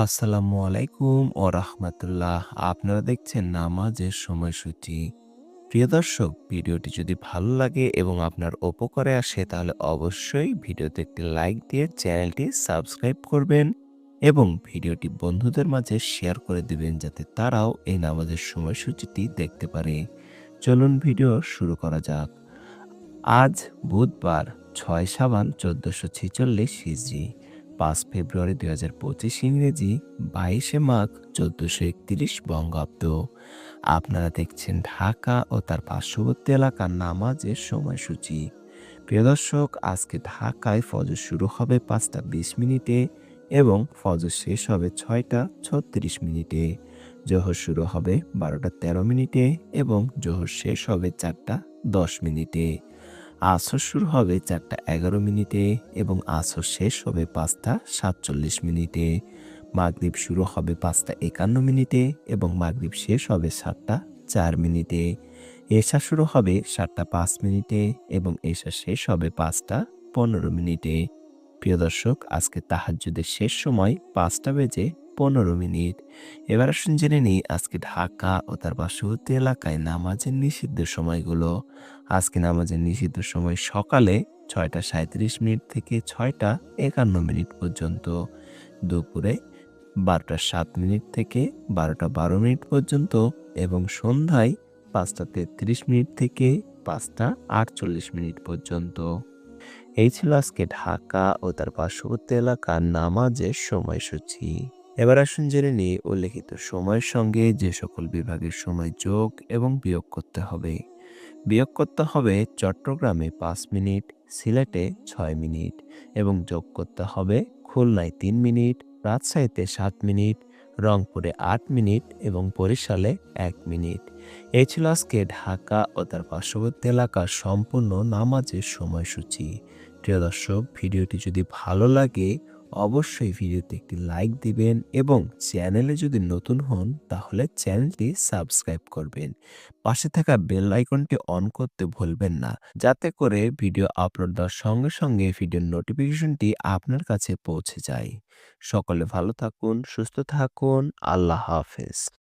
আসসালামু আলাইকুম ও রাহমাতুল্লাহ। আপনারা দেখছেন নামাজের সময়সূচি। প্রিয় দর্শক, ভিডিওটি যদি ভালো লাগে এবং আপনার উপকারে আসে, তাহলে অবশ্যই ভিডিওতে একটি লাইক দিয়ে চ্যানেলটি সাবস্ক্রাইব করবেন এবং ভিডিওটি বন্ধুদের মাঝে শেয়ার করে দিবেন, যাতে তারাও এই নামাজের সময়সূচিটি দেখতে পারে। চলুন ভিডিও শুরু করা যাক। আজ বুধবার, ছয় সাবান চোদ্দশো ছেচল্লিশ হিজড়ি। পাঁচ ফেব্রুয়ারি দুই হাজার পঁচিশ ইংরেজি বাইশে মাঘ চোদ্দশো একত্রিশ বঙ্গাব্দ। আপনারা দেখছেন ঢাকা ও তার পার্শ্ববর্তী এলাকার নামাজের সময়সূচি। প্রিয় দর্শক, আজকে ঢাকায় ফজর শুরু হবে পাঁচটা বিশ মিনিটে এবং ফজর শেষ হবে ছয়টা ছত্রিশ মিনিটে। জোহর শুরু হবে বারোটা তেরো মিনিটে এবং জোহর শেষ হবে চারটা দশ মিনিটে। আসর শুরু হবে চারটা এগারো মিনিটে এবং আসর শেষ হবে পাঁচটা সাতচল্লিশ মিনিটে। মাগরীব শুরু হবে পাঁচটা একান্ন মিনিটে এবং মাগরীব শেষ হবে সাতটা চার মিনিটে। এশা শুরু হবে সাতটা পাঁচ মিনিটে এবং এশা শেষ হবে পাঁচটা পনেরো মিনিটে। প্রিয় দর্শক, আজকে তাহাজ্জুদের শেষ সময় পাঁচটা বেজে পনেরো মিনিট। এবার আসুন জেনে নিই আজকে ঢাকা ও তার পার্শ্ববর্তী এলাকায় নামাজের নিষিদ্ধ সময়গুলো। আজকে নামাজের নিষিদ্ধ সময় সকালে ছয়টা সাঁত্রিশ মিনিট থেকে ছয়টা একান্ন মিনিট পর্যন্ত। দুপুরে বারোটা সাত মিনিট থেকে বারোটা বারো মিনিট পর্যন্ত এবং সন্ধ্যায় পাঁচটা তেত্রিশ মিনিট থেকে পাঁচটা আটচল্লিশ মিনিট পর্যন্ত। এই ছিল আজকে ঢাকা ও তার পার্শ্ববর্তী এলাকার নামাজের সময়সূচি। এবার আসুন জেনে নিই উল্লেখিত সময়ের সঙ্গে যে সকল বিভাগের সময় যোগ এবং বিয়োগ করতে হবে। বিয়োগ করতে হবে চট্টগ্রামে পাঁচ মিনিট, সিলেটে ছয় মিনিট এবং যোগ করতে হবে খুলনায় তিন মিনিট, রাজশাহীতে সাত মিনিট, রংপুরে আট মিনিট এবং বরিশালে এক মিনিট। এই ছিল আজকে ঢাকা ও তার পার্শ্ববর্তী এলাকার সম্পূর্ণ নামাজের সময়সূচি। প্রিয় দর্শক, ভিডিওটি যদি ভালো লাগে অবশ্যই ভিডিওতে একটি লাইক দিবেন এবং চ্যানেলে যদি নতুন হন, তাহলে চ্যানেলটি সাবস্ক্রাইব করবেন। পাশে থাকা বেল আইকনটি অন করতে ভুলবেন না, যাতে করে ভিডিও আপলোড দেওয়ার সঙ্গে সঙ্গে ভিডিওর নোটিফিকেশনটি আপনার কাছে পৌঁছে যায়। সকলে ভালো থাকুন, সুস্থ থাকুন, আল্লাহ হাফেজ।